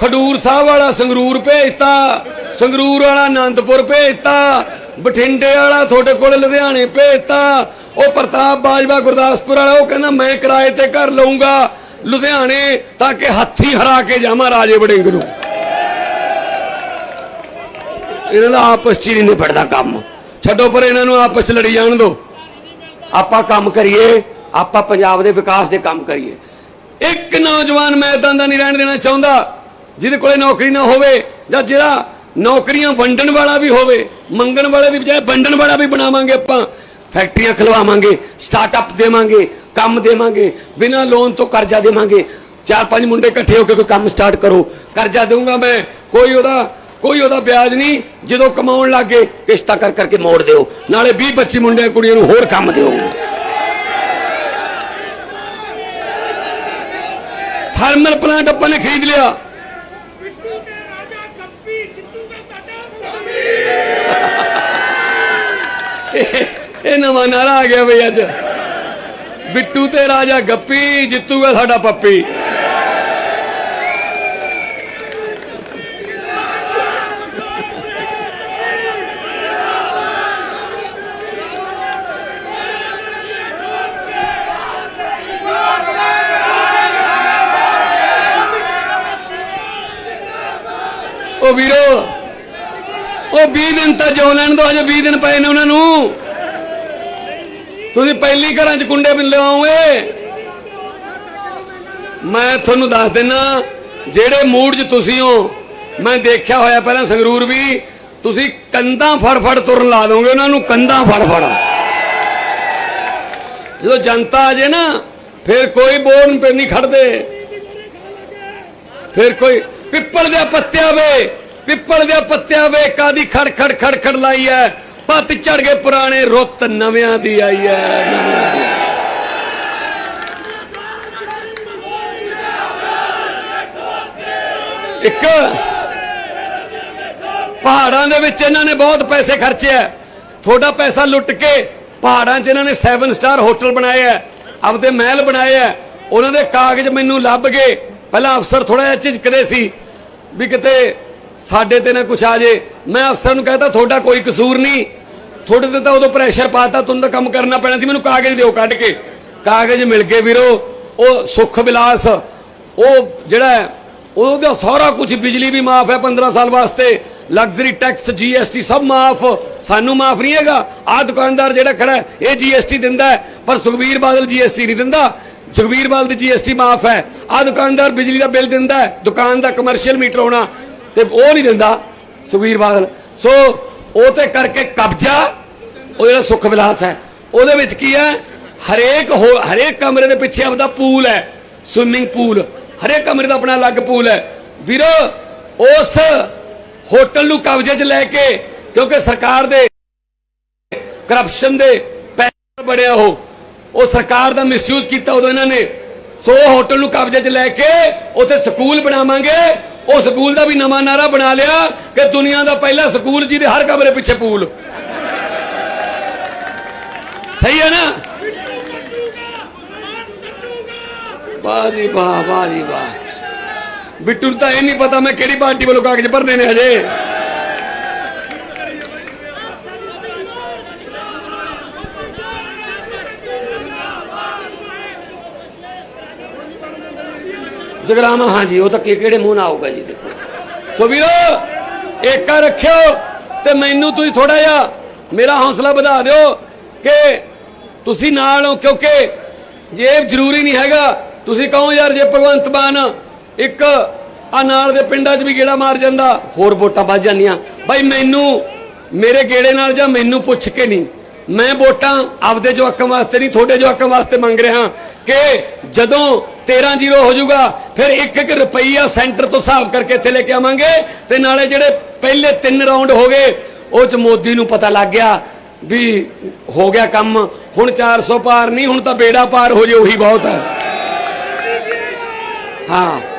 ਖਡੂਰ ਸਾਹਿਬ ਵਾਲਾ ਸੰਗਰੂਰ ਭੇਜਤਾ, ਸੰਗਰੂਰ ਵਾਲਾ ਆਨੰਦਪੁਰ ਭੇਜਤਾ, ਬਠਿੰਡੇ ਵਾਲਾ ਤੁਹਾਡੇ ਕੋਲ ਲੁਧਿਆਣੇ ਭੇਜਤਾ। ਉਹ ਪ੍ਰਤਾਪ ਬਾਜਵਾ ਗੁਰਦਾਸਪੁਰ ਵਾਲਾ, ਉਹ ਕਹਿੰਦਾ, ਮੈਂ ਕਿਰਾਏ ਤੇ ਘਰ ਲਊਂਗਾ ਲੁਧਿਆਣੇ ਤਾਂ ਕਿ ਹੱਥੀ ਹਰਾ ਕੇ ਜਾਵਾਂ ਰਾਜੇ ਵੜਿੰਗ ਨੂੰ। ਇਹਨਾਂ ਦਾ ਆਪਸ ਚ ਹੀ ਨਹੀਂ ਨਿਬੜਦਾ ਕੰਮ। ਛੱਡੋ ਪਰ ਇਹਨਾਂ ਨੂੰ ਆਪਸ ਚ ਲੜੀ ਜਾਣ ਦਿਓ ਆਪਾਂ ਕੰਮ ਕਰੀਏ, ਆਪਾਂ ਪੰਜਾਬ ਦੇ ਵਿਕਾਸ ਦੇ ਕੰਮ ਕਰੀਏ। ਇੱਕ ਨੌਜਵਾਨ ਮੈਂ ਇਦਾਂ ਦਾ ਨਹੀਂ ਰਹਿਣ ਦੇਣਾ ਚਾਹੁੰਦਾ। ਜਿਹਦੇ ਕੋਲੇ ਨੌਕਰੀ ਨਾ ਹੋਵੇ ਜਾਂ ਜਿਹੜਾ ਨੌਕਰੀਆਂ ਵੰਡਣ ਵਾਲਾ ਵੀ ਹੋਵੇ, ਮੰਗਣ ਵਾਲੇ ਦੀ ਬਜਾਏ ਵੰਡਣ ਵਾਲਾ ਵੀ ਬਣਾਵਾਂਗੇ ਆਪਾਂ। ਫੈਕਟਰੀਆਂ ਖਲਵਾਵਾਂਗੇ ਸਟਾਰਟਅਪ ਦੇਵਾਂਗੇ, ਕੰਮ ਦੇਵਾਂਗੇ, ਬਿਨਾਂ ਲੋਨ ਤੋਂ ਕਰਜ਼ਾ ਦੇਵਾਂਗੇ। ਚਾਰ ਪੰਜ ਮੁੰਡੇ ਇਕੱਠੇ ਹੋ ਕੇ ਕੋਈ ਕੰਮ ਸਟਾਰਟ ਕਰੋ, ਕਰਜ਼ਾ ਦੇਵਾਂਗਾ ਮੈਂ। ਕੋਈ ਉਹਦਾ ਕੋਈ ਉਹਦਾ ਵਿਆਜ ਨਹੀਂ। ਜਦੋਂ ਕਮਾਉਣ ਲੱਗੇ, ਕਿਸ਼ਤਾ ਕਰ ਕਰਕੇ ਮੋੜ ਦਿਓ। ਨਾਲੇ 20 25 ਮੁੰਡਿਆਂ ਕੁੜੀਆਂ ਨੂੰ ਹੋਰ ਕੰਮ ਦਿਓ। ਥਰਮਲ ਪਲਾਂਟ ਆਪਾਂ ਨੇ ਖਰੀਦ ਲਿਆ। ਇਹ ਨਵਾਂ ਨਾਰਾ ਆ ਗਿਆ ਬਈ ਅੱਜ। ਬਿੱਟੂ ਤੇ ਰਾਜਾ ਗੱਪੀ, ਜਿੱਤੂਗਾ ਸਾਡਾ ਪੱਪੀ। ਉਹ ਵੀਰੋ ਉਹ 20 ਦਿਨ ਤਾਂ ਜੋ ਲੈਣ ਦੋ ਅਜੇ 20 ਦਿਨ ਪਏ ਨੇ ਉਹਨਾਂ ਨੂੰ। ਤੁਸੀਂ ਪਹਿਲੀ ਘਰਾਂ 'ਚ ਕੁੰਡੇ ਲਿਆਓਗੇ ਮੈਂ ਤੁਹਾਨੂੰ ਦੱਸ ਦਿੰਨਾ, ਜਿਹੜੇ ਮੂਡ 'ਚ ਤੁਸੀਂ ਹੋ, ਮੈਂ ਦੇਖਿਆ ਹੋਇਆ ਪਹਿਲਾਂ ਸੰਗਰੂਰ ਵੀ, ਤੁਸੀਂ ਕੰਧਾਂ ਫੜ ਫੜ ਤੁਰਨ ਲਾ ਦੋਗੇ, ਉਹਨਾਂ ਨੂੰ ਕੰਧਾਂ ਫੜ ਫੜ ਜਦੋਂ ਜਨਤਾ ਆ ਜੇ ਨਾ, ਫਿਰ ਕੋਈ ਬੋਰਡ ਤੇ ਨਹੀਂ ਖੜਦੇ। ਫਿਰ ਕੋਈ ਪਿੱਪਲ ਦੇ ਪੱਤਿਆਂ ਵੇ ਪਿੱਪਲ ਦੇ ਪੱਤਿਆਂ ਵੇ ਕਾਦੀ ਖੜ ਖੜ ਖੜ ਖੜ ਲਾਈ ਐ। ਪੱਤ ਝੜ ਗਏ ਪੁਰਾਣੇ, ਰੁੱਤ ਨਵਿਆਂ ਦੀ ਆਈ ਐ। ਨਵਿਆਂ ਦੀ ਇੱਕ ਪਹਾੜਾਂ ਦੇ ਵਿੱਚ ਇਹਨਾਂ ਨੇ ਬਹੁਤ ਪੈਸੇ ਖਰਚੇ ਐ। ਤੁਹਾਡਾ ਪੈਸਾ ਲੁੱਟ ਕੇ ਪਹਾੜਾਂ 'ਚ ਇਹਨਾਂ ਨੇ 7 ਸਟਾਰ ਹੋਟਲ ਬਣਾਏ ਐ। ਆਪਦੇ ਮਹਿਲ ਬਣਾਏ ਐ। ਉਹਨਾਂ ਦੇ ਕਾਗਜ਼ ਮੈਨੂੰ ਲੱਭ ਗਏ। ਪਹਿਲਾਂ ਅਫਸਰ ਥੋੜਾ ਜਿਹਾ ਝਿਜਕਦੇ ਸੀ ਵੀ ਕਿਤੇ ਸਾਡੇ ਤੇ ਨਾ ਕੁਛ ਆ ਜੇ। ਮੈਂ ਅਫਸਰ ਨੂੰ ਕਹਿੰਦਾ ਤੁਹਾਡਾ ਕੋਈ ਕਸੂਰ ਨਹੀਂ। ਤੁਹਾਡੇ ਤੇ ਤਾਂ ਉਦੋਂ ਪ੍ਰੈਸ਼ਰ ਪਾਤਾ ਤੁਹਾਨੂੰ ਤਾਂ ਕੰਮ ਕਰਨਾ ਪੈਣਾ ਸੀ। ਮੈਨੂੰ ਕਾਗਜ਼ ਦਿਓ ਕੱਢ ਕੇ। ਕਾਗਜ਼ ਮਿਲ ਗਏ ਵੀਰੋ। ਉਹ ਸੁੱਖ ਵਿਲਾਸ ਉਹ ਜਿਹੜਾ ਉਹਦਾ ਸਾਰਾ ਕੁਝ ਬਿਜਲੀ ਵੀ ਮਾਫ ਹੈ 15 ਸਾਲ ਵਾਸਤੇ। ਲਗਜ਼ਰੀ ਟੈਕਸ ਜੀਐਸਟੀ ਸਭ ਮਾਫ। ਸਾਨੂੰ ਮਾਫ ਨਹੀਂ ਹੈਗਾ। ਆ ਦੁਕਾਨਦਾਰ ਜਿਹੜਾ ਖੜਾ ਹੈ, ਇਹ ਜੀਐਸਟੀ ਦਿੰਦਾ ਪਰ ਸੁਖਬੀਰ ਬਾਦਲ ਜੀਐਸਟੀ ਨਹੀਂ ਦਿੰਦਾ। ਸੁਖਬੀਰ ਬਾਦਲ ਦੀ ਜੀਐਸਟੀ ਮਾਫ ਹੈ। ਆ ਦੁਕਾਨਦਾਰ ਬਿਜਲੀ ਦਾ ਬਿੱਲ ਦਿੰਦਾ ਦੁਕਾਨ ਦਾ ਕਮਰਸ਼ੀਅਲ ਮੀਟਰ ਹੋਣਾ ਤੇ ਉਹ ਨਹੀਂ ਦਿੰਦਾ ਸੁਖਬੀਰ ਬਾਦਲ ਸੋ ਉਹ ਤੇ ਕਰਕੇ ਕਬਜ਼ਾ, ਉਹ ਜਿਹੜਾ ਸੁੱਖ ਵਿਲਾਸ ਹੈ, ਉਹਦੇ ਵਿੱਚ ਕੀ ਹੈ? ਹਰੇਕ ਹਰੇਕ ਕਮਰੇ ਦੇ ਪਿੱਛੇ ਆਪਦਾ ਪੂਲ ਹੈ ਸਵਿਮਿੰਗ ਪੂਲ ਹਰੇਕ ਕਮਰੇ ਦਾ ਆਪਣਾ ਅਲੱਗ ਪੂਲ ਹੈ। ਵੀਰੋ, ਉਸ ਹੋਟਲ ਨੂੰ ਕਬਜ਼ੇ 'ਚ ਲੈ ਕੇ, ਕਿਉਂਕਿ ਸਰਕਾਰ ਦੇ ਕਰਪਸ਼ਨ ਦੇ ਪੈਸੇ ਬੜਿਆ ਉਹ ਉਹ ਸਰਕਾਰ ਦਾ ਮਿਸਯੂਜ਼ ਕੀਤਾ ਉਦੋਂ ਇਹਨਾਂ ਨੇ। ਸੋ ਉਹ ਹੋਟਲ ਨੂੰ ਕਬਜ਼ੇ 'ਚ ਲੈ ਕੇ, ਉੱਥੇ ਸਕੂਲ ਬਣਾਵਾਂਗੇ ਉਹ ਸਕੂਲ ਦਾ ਵੀ ਨਵਾਂ ਨਾਰਾ ਬਣਾ ਲਿਆ ਕਿ ਦੁਨੀਆ ਦਾ ਪਹਿਲਾ ਸਕੂਲ ਜਿਹਦੇ ਹਰ ਕਮਰੇ ਪਿੱਛੇ ਪੂਲ। ਸਹੀ ਹੈ ਨਾ? ਵਾਹ ਜੀ ਵਾਹ ਵਾਹ ਜੀ ਵਾਹ। ਬਿੱਟੂ ਨੂੰ ਤਾਂ ਇਹ ਨਹੀਂ ਪਤਾ ਮੈਂ ਕਿਹੜੀ ਪਾਰਟੀ ਵੱਲੋਂ ਕਾਗਜ਼ ਭਰਨੇ ਨੇ ਹਜੇ। ਜਗਰਾਮਾ ਹਾਂਜੀ, ਉਹ ਤਾਂ ਕਿਹੜੇ ਮੂੰਹ ਨਾਲ ਆਊਗਾ ਜੀ, ਦੇਖੋ। ਸੋ ਵੀਰੋ, ਏਕਾ ਰੱਖਿਓ ਤੇ ਮੈਨੂੰ ਤੁਸੀਂ ਥੋੜਾ ਜਿਹਾ ਮੇਰਾ ਹੌਸਲਾ ਵਧਾ ਦਿਓ ਕਿ ਤੁਸੀਂ ਨਾਲ ਹੋ, ਕਿਉਂਕਿ ਜੇ ਜ਼ਰੂਰੀ ਨਹੀਂ ਹੈਗਾ। ਤੁਸੀਂ ਕਹੋ ਯਾਰ ਜੇ ਭਗਵੰਤ ਮਾਨ ਇੱਕ ਆ ਨਾਲ ਦੇ ਪਿੰਡਾਂ 'ਚ ਵੀ ਗੇੜਾ ਮਾਰ ਜਾਂਦਾ, ਹੋਰ ਵੋਟਾਂ ਵੱਜ ਜਾਂਦੀਆਂ। ਬਾਈ, ਮੈਨੂੰ, ਮੇਰੇ ਗੇੜੇ ਨਾਲ ਜਾਂ ਮੈਨੂੰ ਪੁੱਛ ਕੇ ਨਹੀਂ। ਮੈਂ ਵੋਟਾਂ ਆਪਦੇ ਜਵਾਕਾਂ ਵਾਸਤੇ ਨਹੀਂ, ਤੁਹਾਡੇ ਜਵਾਕਾਂ ਵਾਸਤੇ ਮੰਗ ਰਿਹਾ ਕਿ ਜਦੋਂ 13 ਜ਼ੀਰੋ ਹੋ ਜਾਊਗਾ ਫਿਰ 1-1 ਰੁਪਈਆ ਸੈਂਟਰ ਤੋਂ ਹਿਸਾਬ ਕਰਕੇ ਇੱਥੇ ਲੈ ਕੇ ਆਵਾਂਗੇ। ਤੇ ਨਾਲੇ ਜਿਹੜੇ ਪਹਿਲੇ ਤਿੰਨ ਰਾਉਂਡ ਹੋ ਗਏ, ਉਹ ਚ ਮੋਦੀ ਨੂੰ ਪਤਾ ਲੱਗ ਗਿਆ ਵੀ ਹੋ ਗਿਆ ਕੰਮ। ਹੁਣ 400 ਪਾਰ ਨਹੀਂ, ਹੁਣ ਤਾਂ ਬੇੜਾ ਪਾਰ ਹੋ ਜੇ, ਉਹੀ ਬਹੁਤ ਹੈ। ਹਾਂ।